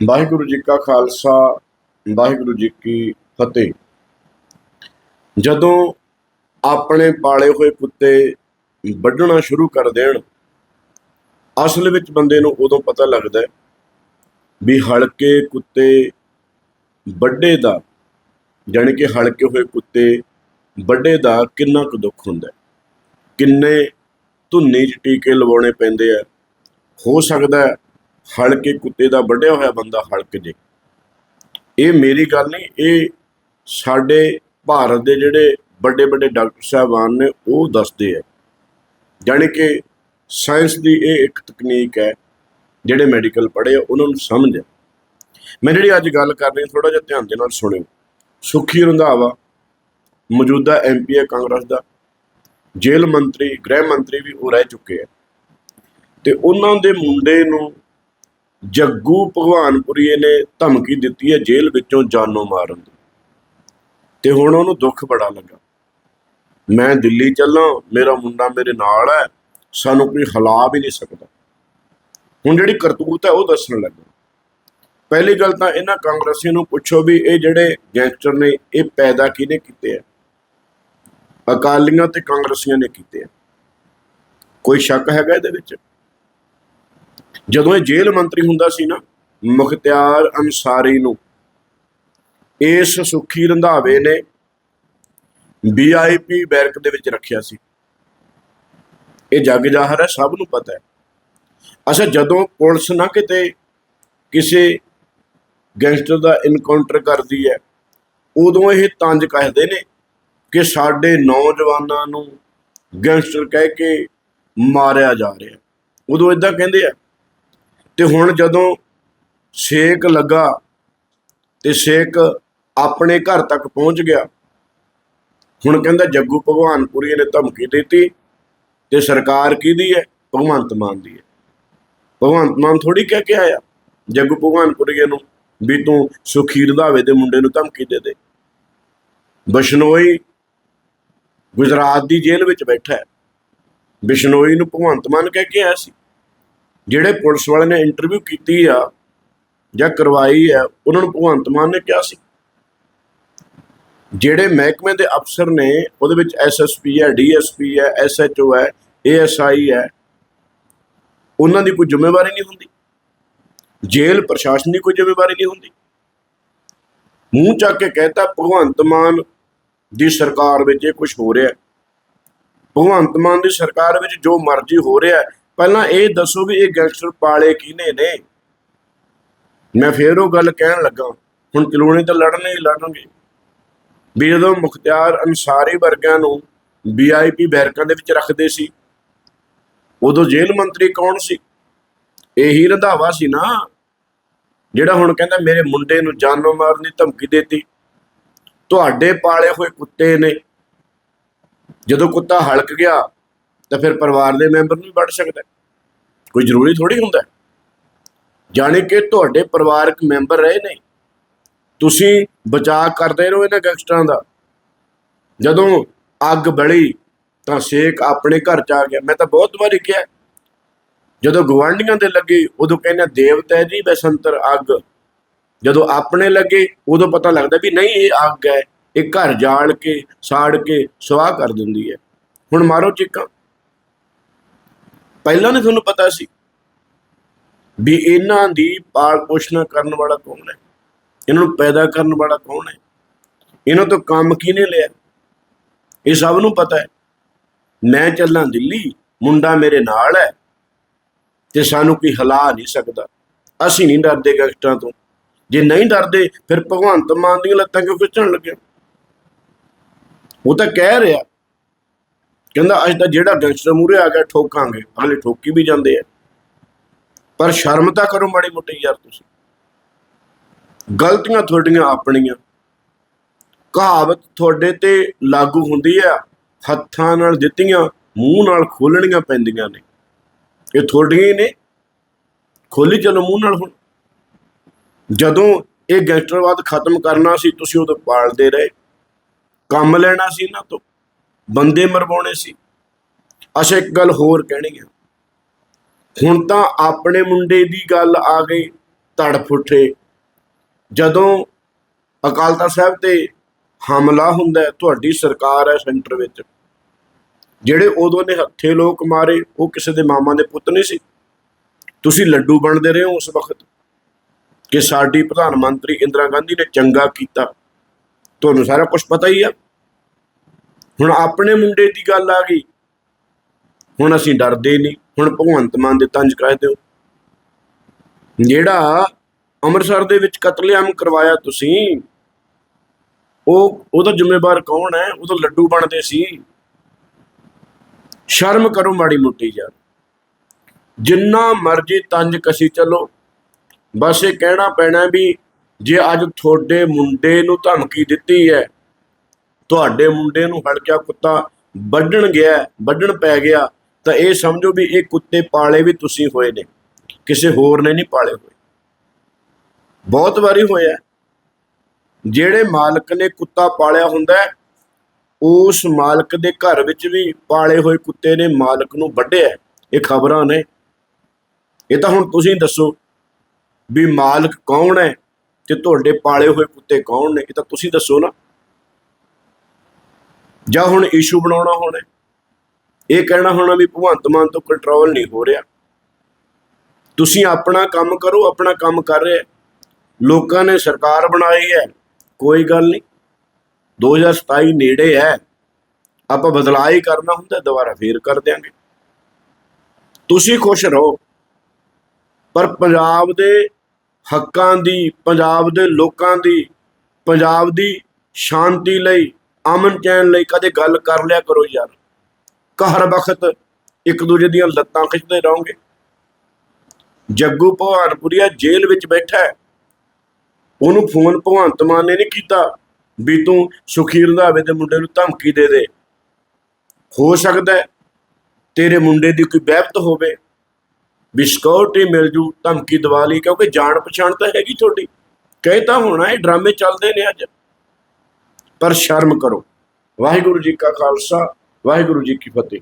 ਵਾਹਿਗੁਰੂ ਜੀ ਕਾ ਖਾਲਸਾ, ਵਾਹਿਗੁਰੂ ਜੀ ਕੀ ਫਤਿਹ। ਜਦੋਂ ਆਪਣੇ ਪਾਲੇ ਹੋਏ ਕੁੱਤੇ ਵੱਢਣਾ ਸ਼ੁਰੂ ਕਰ ਦੇਣ, ਅਸਲ ਵਿੱਚ ਬੰਦੇ ਨੂੰ ਉਦੋਂ ਪਤਾ ਲੱਗਦਾ ਹੈ ਵੀ ਹਲਕੇ ਕੁੱਤੇ ਵੱਡੇ ਦਾ, ਜਾਣੀ ਕਿ ਹਲਕੇ ਹੋਏ ਕੁੱਤੇ ਵੱਡੇ ਦਾ ਕਿੰਨਾ ਕੁ ਦੁੱਖ ਹੁੰਦਾ ਕਿੰਨੇ ਧੁੰਨੀ 'ਚ ਟੀਕੇ ਲਵਾਉਣੇ ਪੈਂਦੇ ਆ। ਹੋ ਸਕਦਾ ਹਲਕੇ ਕੁੱਤੇ ਦਾ ਵੱਢਿਆ ਹੋਇਆ ਬੰਦਾ ਹਲਕ ਜੇ ਇਹ ਮੇਰੀ ਗੱਲ ਨਹੀਂ, ਇਹ ਸਾਡੇ ਭਾਰਤ ਦੇ ਜਿਹੜੇ ਵੱਡੇ ਵੱਡੇ ਡਾਕਟਰ ਸਾਹਿਬਾਨ ਨੇ, ਉਹ ਦੱਸਦੇ ਆ। ਜਾਣੀ ਕਿ ਸਾਇੰਸ ਦੀ ਇਹ ਇੱਕ ਤਕਨੀਕ ਹੈ, ਜਿਹੜੇ ਮੈਡੀਕਲ ਪੜ੍ਹੇ ਆ, ਉਹਨਾਂ ਨੂੰ ਸਮਝ ਆ। ਮੈਂ ਜਿਹੜੀ ਅੱਜ ਗੱਲ ਕਰ ਰਹੀ ਥੋੜਾ ਜਿਹਾ ਧਿਆਨ ਦੇ ਨਾਲ ਸੁਣਿਓ। ਸੁਖੀ ਰੰਧਾਵਾ ਮੌਜੂਦਾ ਐਮਪੀ ਹੈ ਕਾਂਗਰਸ ਦਾ। ਜੇਲ੍ਹ ਮੰਤਰੀ, ਗ੍ਰਹਿ ਮੰਤਰੀ ਵੀ ਉਹ ਰਹਿ ਚੁੱਕੇ ਆ। ਤੇ ਉਹਨਾਂ ਦੇ ਮੁੰਡੇ ਨੂੰ ਜੱਗੂ ਭਗਵਾਨਪੁਰੀਏ ਨੇ ਧਮਕੀ ਦਿੱਤੀ ਹੈ ਜੇਲ੍ਹ ਵਿੱਚੋਂ ਜਾਨੋਂ ਮਾਰਨ ਦੀ। ਤੇ ਹੁਣ ਉਹਨੂੰ ਦੁੱਖ ਬੜਾ ਲੱਗਾ। ਮੈਂ ਦਿੱਲੀ ਚੱਲਾਂ, ਮੇਰਾ ਮੁੰਡਾ ਮੇਰੇ ਨਾਲ ਹੈ, ਸਾਨੂੰ ਕੋਈ ਹਿਲਾ ਵੀ ਨਹੀਂ ਸਕਦਾ। ਹੁਣ ਜਿਹੜੀ ਕਰਤੂਤ ਹੈ ਉਹ ਦੱਸਣ ਲੱਗਾ। ਪਹਿਲੀ ਗੱਲ ਤਾਂ ਇਹਨਾਂ ਕਾਂਗਰਸੀਆਂ ਨੂੰ ਪੁੱਛੋ ਵੀ ਇਹ ਜਿਹੜੇ ਗੈਂਗਸਟਰ ਨੇ, ਇਹ ਪੈਦਾ ਕਿਹਨੇ ਕੀਤੇ ਆ? ਅਕਾਲੀਆਂ ਤੇ ਕਾਂਗਰਸੀਆਂ ਨੇ ਕੀਤੇ ਆ। ਕੋਈ ਸ਼ੱਕ ਹੈਗਾ ਇਹਦੇ ਵਿੱਚ? ਜਦੋਂ ਇਹ ਜੇਲ੍ਹ ਮੰਤਰੀ ਹੁੰਦਾ ਸੀ ਨਾ, ਮੁਖਤਿਆਰ ਅਨਸਾਰੀ ਨੂੰ, ਇਸ ਸੁਖੀ ਰੰਧਾਵੇ ਨੇ ਵੀਆਈਪੀ ਬੈਰਕ ਦੇ ਵਿੱਚ ਰੱਖਿਆ ਸੀ। ਇਹ ਜੱਗ ਜ਼ਾਹਰ ਹੈ, ਸਭ ਨੂੰ ਪਤਾ ਹੈ। ਅੱਛਾ, ਜਦੋਂ ਪੁਲਿਸ ਨਾ ਕਿਤੇ ਕਿਸੇ ਗੈਂਗਸਟਰ ਦਾ ਇਨਕਾਊਂਟਰ ਕਰਦੀ ਹੈ, ਉਦੋਂ ਇਹ ਤੰਜ ਕਹਿਦੇ ਨੇ ਕਿ ਸਾਡੇ ਨੌਜਵਾਨਾਂ ਨੂੰ ਗੈਂਗਸਟਰ ਕਹਿ ਕੇ ਮਾਰਿਆ ਜਾ ਰਿਹਾ। ਉਦੋਂ ਇਦਾਂ ਕਹਿੰਦੇ ਆ ਤੇ ਹੁਣ ਜਦੋਂ ਸੇਕ ਲੱਗਾ ਤੇ ਸੇਕ ਆਪਣੇ ਘਰ ਤੱਕ ਪਹੁੰਚ ਗਿਆ, ਹੁਣ ਕਹਿੰਦਾ ਜੱਗੂ ਭਗਵਾਨਪੁਰੀ ਨੇ ਧਮਕੀ ਦਿੱਤੀ ਤੇ ਸਰਕਾਰ ਕਿਹਦੀ ਹੈ? ਭਗਵੰਤ ਮਾਨ ਦੀ ਹੈ। ਭਗਵੰਤ ਮਾਨ ਥੋੜੀ ਕਹਿ ਕੇ ਆਇਆ, ਜੱਗੂ ਭਗਵਾਨਪੁਰੀ ਨੂੰ ਵੀ ਤੂੰ ਸੁਖੀ ਰੰਧਾਵੇ ਦੇ ਮੁੰਡੇ ਨੂੰ ਧਮਕੀ ਦੇ ਦੇ। ਬਸ਼ਨੋਈ ਗੁਜਰਾਤ ਦੀ ਜੇਲ੍ਹ ਵਿੱਚ ਬੈਠਾ ਹੈ। ਬਿਸ਼ਨੋਈ ਨੂੰ ਭਗਵੰਤ ਮਾਨ ਕਹਿ ਕੇ ਆਇਆ ਸੀ। ਜਿਹੜੇ ਪੁਲਿਸ ਵਾਲੇ ਨੇ ਇੰਟਰਵਿਊ ਕੀਤੀ ਆ ਜਾਂ ਕਰਵਾਈ ਆ, ਉਹਨਾਂ ਨੂੰ ਭਗਵੰਤ ਮਾਨ ਨੇ ਕਿਹਾ ਸੀ। ਜਿਹੜੇ ਮਹਿਕਮੇ ਦੇ ਅਫਸਰ ਨੇ, ਉਹਦੇ ਵਿੱਚ ਐਸਐਸਪੀ ਹੈ ਡੀਐਸਪੀ ਹੈ ਐਸਐਚਓ ਹੈ ਏਐਸਆਈ ਹੈ, ਉਹਨਾਂ ਦੀ ਕੋਈ ਜ਼ਿੰਮੇਵਾਰੀ ਨਹੀਂ ਹੁੰਦੀ। ਜੇਲ੍ਹ ਪ੍ਰਸ਼ਾਸਨ ਦੀ ਕੋਈ ਜ਼ਿੰਮੇਵਾਰੀ ਨਹੀਂ ਹੁੰਦੀ। ਮੂੰਹ ਚੱਕ ਕੇ ਕਹਿਤਾ, ਭਗਵੰਤ ਮਾਨ ਦੀ ਸਰਕਾਰ ਵਿੱਚ ਇਹ ਕੁਝ ਹੋ ਰਿਹਾ। ਭਗਵੰਤ ਮਾਨ ਦੀ ਸਰਕਾਰ ਵਿੱਚ ਜੋ ਮਰਜ਼ੀ ਹੋ ਰਿਹਾ ਪਹਿਲਾਂ ਇਹ ਦੱਸੋ ਵੀ ਇਹ ਗੈਂਗਸਟਰ ਪਾਲੇ ਕਿਹਨੇ ਨੇ? ਮੈਂ ਫੇਰ ਉਹ ਗੱਲ ਕਹਿਣ ਲੱਗਾ, ਹੁਣ ਚਲੂਣੇ ਤਾਂ ਲੜਨੇ ਹੀ ਲੜਨਗੇ। ਵੀ ਜਦੋਂ ਮੁਖਤਿਆਰ ਅਨਸਾਰੀ ਵਰਗਿਆਂ ਨੂੰ ਵੀਆਈਪੀ ਬੈਰਕਾਂ ਦੇ ਵਿੱਚ ਰੱਖਦੇ ਸੀ, ਉਦੋਂ ਜੇਲ੍ਹ ਮੰਤਰੀ ਕੌਣ ਸੀ? ਇਹੀ ਰੰਧਾਵਾ ਸੀ ਨਾ, ਜਿਹੜਾ ਹੁਣ ਕਹਿੰਦਾ ਮੇਰੇ ਮੁੰਡੇ ਨੂੰ ਜਾਨੋਂ ਮਾਰਨ ਦੀ ਧਮਕੀ ਦਿੱਤੀ। ਤੁਹਾਡੇ ਪਾਲੇ ਹੋਏ ਕੁੱਤੇ ਨੇ। ਜਦੋਂ ਕੁੱਤਾ ਹਲਕ ਗਿਆ ਤਾਂ ਫਿਰ ਪਰਿਵਾਰ ਦੇ ਮੈਂਬਰ ਨੂੰ ਵੀ ਵੱਢ ਸਕਦਾ ਕੋਈ ਜ਼ਰੂਰੀ ਥੋੜੀ ਹੁੰਦਾ ਹੈ। ਜਾਣੇ ਕਿ ਤੁਹਾਡੇ ਪਰਿਵਾਰਕ ਮੈਂਬਰ ਰਹੇ ਨੇ। ਤੁਸੀਂ ਬਚਾਅ ਕਰਦੇ ਰਹੋ ਇਹਨਾਂ ਗੈਂਗਸਟਰਾਂ ਦਾ। ਜਦੋਂ ਅੱਗ ਬਲੀ ਤਾਂ ਸੇਕ ਆਪਣੇ ਘਰ ਚ ਆ ਗਿਆ। ਮੈਂ ਤਾਂ ਬਹੁਤ ਵਾਰੀ ਕਿਹਾ, ਜਦੋਂ ਗਵਾਂਢੀਆਂ ਦੇ ਲੱਗੇ, ਉਦੋਂ ਕਹਿੰਦੇ ਦੇਵਤਾ ਜੀ ਬਸੰਤਰ ਅੱਗ। ਜਦੋਂ ਆਪਣੇ ਲੱਗੇ, ਉਦੋਂ ਪਤਾ ਲੱਗਦਾ ਵੀ ਨਹੀਂ, ਇਹ ਅੱਗ ਹੈ। ਇਹ ਘਰ ਜਾਲ ਕੇ, ਸਾੜ ਕੇ, ਸਵਾਹ ਕਰ ਦਿੰਦੀ ਹੈ। ਹੁਣ ਮਾਰੋ ਚੀਕਾਂ। ਪਹਿਲਾਂ ਨੇ ਤੁਹਾਨੂੰ ਪਤਾ ਸੀ ਵੀ ਇਹਨਾਂ ਦੀ ਪਾਲ ਪੋਸ਼ਣ ਕਰਨ ਵਾਲਾ ਕੌਣ ਹੈ? ਇਹਨਾਂ ਨੂੰ ਪੈਦਾ ਕਰਨ ਵਾਲਾ ਕੌਣ ਹੈ? ਇਹਨਾਂ ਤੋਂ ਕੰਮ ਕਿਹਨੇ ਲਿਆ? ਇਹ ਸਭ ਨੂੰ ਪਤਾ ਹੈ। ਮੈਂ ਚੱਲਾਂ ਦਿੱਲੀ, ਮੁੰਡਾ ਮੇਰੇ ਨਾਲ ਹੈ ਤੇ ਸਾਨੂੰ ਕੋਈ ਹਿਲਾ ਨਹੀਂ ਸਕਦਾ। ਅਸੀਂ ਨਹੀਂ ਡਰਦੇ ਗੈਂਗਸਟਰਾਂ ਤੋਂ। ਜੇ ਨਹੀਂ ਡਰਦੇ, ਫਿਰ ਭਗਵੰਤ ਮਾਨ ਦੀਆਂ ਲੱਤਾਂ ਕਿਉਂ ਖਿੱਚਣ ਲੱਗੇ ਉਹ ਤਾਂ ਕਹਿ ਰਿਹਾ ਕਹਿੰਦਾ ਅੱਜ ਤਾਂ ਜਿਹੜਾ ਗੈਂਗਸਟਰ ਮੂਰੇ ਆ ਗਿਆ, ਠੋਕਾਂਗੇ। ਅਗਲੇ ਠੋਕੀ ਵੀ ਜਾਂਦੇ ਆ। ਪਰ ਸ਼ਰਮ ਤਾਂ ਕਰੋ ਮਾੜੀ ਮੋਟੀ ਯਾਰ ਤੁਸੀਂ। ਗਲਤੀਆਂ ਤੁਹਾਡੀਆਂ ਆਪਣੀਆਂ। ਕਹਾਵਤ ਤੁਹਾਡੇ ਤੇ ਲਾਗੂ ਹੁੰਦੀ ਆ। ਹੱਥਾਂ ਨਾਲ ਦਿੱਤੀਆਂ, ਮੂੰਹ ਨਾਲ ਖੋਲਣੀਆਂ ਪੈਂਦੀਆਂ ਨੇ। ਇਹ ਤੁਹਾਡੀਆਂ ਹੀ ਨੇ। ਖੋਲੀ ਚਲੋ ਮੂੰਹ ਨਾਲ ਹੁਣ। ਜਦੋਂ ਇਹ ਗੈਂਗਸਟਰਵਾਦ ਖਤਮ ਕਰਨਾ ਸੀ, ਤੁਸੀਂ ਉਦੋਂ ਪਾਲਦੇ ਰਹੇ। ਕੰਮ ਲੈਣਾ ਸੀ ਇਹਨਾਂ ਤੋਂ। ਬੰਦੇ ਮਰਵਾਉਣੇ ਸੀ। ਅੱਛਾ, ਇੱਕ ਗੱਲ ਹੋਰ ਕਹਿਣੀ ਆ ਹੁਣ ਤਾਂ ਆਪਣੇ ਮੁੰਡੇ ਦੀ ਗੱਲ ਆ ਗਈ ਤੜਫ ਉੱਠੇ ਜਦੋਂ ਅਕਾਲ ਤਖਤ ਸਾਹਿਬ ਤੇ ਹਮਲਾ ਹੁੰਦਾ ਤੁਹਾਡੀ ਸਰਕਾਰ ਹੈ ਸੈਂਟਰ ਵਿੱਚ। ਜਿਹੜੇ ਉਦੋਂ ਨੇ ਹੱਥੇ ਲੋਕ ਮਾਰੇ, ਉਹ ਕਿਸੇ ਦੇ ਮਾਮਾ ਦੇ ਪੁੱਤ ਨਹੀਂ ਸੀ। ਤੁਸੀਂ ਲੱਡੂ ਬਣਦੇ ਰਹੇ ਹੋ ਉਸ ਵਕਤ ਕਿ ਸਾਡੀ ਪ੍ਰਧਾਨ ਮੰਤਰੀ ਇੰਦਰਾ ਗਾਂਧੀ ਨੇ ਚੰਗਾ ਕੀਤਾ। ਤੁਹਾਨੂੰ ਸਾਰਾ ਕੁਝ ਪਤਾ ਹੀ ਆ। ਹੁਣ ਆਪਣੇ ਮੁੰਡੇ ਦੀ ਗੱਲ ਆ ਗਈ। ਹੁਣ ਅਸੀਂ ਡਰਦੇ ਨਹੀਂ। ਹੁਣ ਭਗਵੰਤ ਮਾਨ ਦੇ ਤੰਜ ਕਰਦੇ ਹੋ ਜਿਹੜਾ ਅੰਮ੍ਰਿਤਸਰ ਦੇ ਵਿੱਚ ਕਤਲੇਆਮ ਕਰਵਾਇਆ ਤੁਸੀਂ, ਉਹ, ਉਹਦਾ ਜ਼ਿੰਮੇਵਾਰ ਕੌਣ ਹੈ? ਉਹ ਤਾਂ ਲੱਡੂ ਬਣਦੇ ਸੀ। ਸ਼ਰਮ ਕਰੋ ਮਾੜੀ ਮੁੱਟੀ ਯਾਰ। ਜਿੰਨਾ ਮਰਜ਼ੀ ਤੰਜ ਕਸੀ ਚੱਲੋ। ਬਸ ਇਹ ਕਹਿਣਾ ਪੈਣਾ ਵੀ ਜੇ ਅੱਜ ਤੁਹਾਡੇ ਮੁੰਡੇ ਨੂੰ ਧਮਕੀ ਦਿੱਤੀ ਹੈ ਤੁਹਾਡੇ ਮੁੰਡੇ ਨੂੰ ਹੜਕਿਆ ਕੁੱਤਾ ਵੱਢਣ ਗਿਆ, ਵੱਢਣ ਪੈ ਗਿਆ, ਤਾਂ ਇਹ ਸਮਝੋ ਵੀ ਇਹ ਕੁੱਤੇ ਪਾਲੇ ਵੀ ਤੁਸੀਂ ਹੋਏ ਨੇ। ਕਿਸੇ ਹੋਰ ਨੇ ਨਹੀਂ ਪਾਲੇ ਹੋਏ। ਬਹੁਤ ਵਾਰੀ ਹੋਇਆ। ਜਿਹੜੇ ਮਾਲਕ ਨੇ ਕੁੱਤਾ ਪਾਲਿਆ ਹੁੰਦਾ ਉਸ ਮਾਲਕ ਦੇ ਘਰ ਵਿੱਚ ਵੀ ਪਾਲੇ ਹੋਏ ਕੁੱਤੇ ਨੇ ਮਾਲਕ ਨੂੰ ਵੱਢਿਆ। ਇਹ ਖਬਰਾਂ ਨੇ। ਇਹ ਤਾਂ ਹੁਣ ਤੁਸੀਂ ਦੱਸੋ ਵੀ ਮਾਲਕ ਕੌਣ ਹੈ ਤੇ ਤੁਹਾਡੇ ਪਾਲੇ ਹੋਏ ਕੁੱਤੇ ਕੌਣ ਨੇ, ਇਹ ਤਾਂ ਤੁਸੀਂ ਦੱਸੋ ਨਾ। ਜਾਂ ਹੁਣ ਇਸ਼ੂ ਬਣਾਉਣਾ ਹੋਣਾ? ਇਹ ਕਹਿਣਾ ਹੋਣਾ ਵੀ ਭਗਵੰਤ ਮਾਨ ਤੋਂ ਕੰਟਰੋਲ ਨਹੀਂ ਹੋ ਰਿਹਾ। ਤੁਸੀਂ ਆਪਣਾ ਕੰਮ ਕਰੋ, ਆਪਣਾ ਕੰਮ ਕਰ ਰਿਹਾ। ਲੋਕਾਂ ਨੇ ਸਰਕਾਰ ਬਣਾਈ ਹੈ, ਕੋਈ ਗੱਲ ਨਹੀਂ। 2027 ਨੇੜੇ ਹੈ। ਆਪਾਂ ਬਦਲਾਅ ਹੀ ਕਰਨਾ ਹੁੰਦਾ, ਦੁਬਾਰਾ ਫੇਰ ਕਰ ਦਿਆਂਗੇ। ਤੁਸੀਂ ਖੁਸ਼ ਰਹੋ। ਪਰ ਪੰਜਾਬ ਦੇ ਹੱਕਾਂ ਦੀ, ਪੰਜਾਬ ਦੇ ਲੋਕਾਂ ਦੀ, ਪੰਜਾਬ ਦੀ ਸ਼ਾਂਤੀ ਲਈ ਅਮਨ ਚੈਨ ਲਈ ਕਦੇ ਗੱਲ ਕਰ ਲਿਆ ਕਰੋ ਯਾਰ। ਹਰ ਵਕਤ ਇੱਕ ਦੂਜੇ ਦੀਆਂ ਲੱਤਾਂ ਖਿੱਚਦੇ ਰਹੋਗੇ। ਜੱਗੂ ਭਵਾਨਪੁਰੀਆ ਜੇਲ੍ਹ ਵਿੱਚ ਬੈਠਾ ਹੈ। ਉਹਨੂੰ ਫੋਨ ਭਗਵੰਤ ਮਾਨ ਨੇ ਨਹੀਂ ਕੀਤਾ ਵੀ ਤੂੰ ਸੁਖੀ ਰੰਧਾਵੇ ਦੇ ਮੁੰਡੇ ਨੂੰ ਧਮਕੀ ਦੇ ਦੇ। ਹੋ ਸਕਦਾ ਤੇਰੇ ਮੁੰਡੇ ਦੀ ਕੋਈ ਬਹਿਬਤ ਹੋਵੇ। ਵੀ ਸਿਕਿਉਰਿਟੀ ਮਿਲ ਜੂ, ਧਮਕੀ ਦਵਾ ਲਈ, ਕਿਉਂਕਿ ਜਾਣ ਪਛਾਣ ਤਾਂ ਹੈਗੀ ਤੁਹਾਡੀ। ਕਹੇ ਤਾਂ ਹੋਣਾ, ਇਹ ਡਰਾਮੇ ਚੱਲਦੇ ਨੇ ਅੱਜ। ਪਰ ਸ਼ਰਮ ਕਰੋ। ਵਾਹਿਗੁਰੂ ਜੀ ਕਾ ਖਾਲਸਾ ਵਾਹਿਗੁਰੂ ਜੀ ਕੀ ਫਤਿਹ।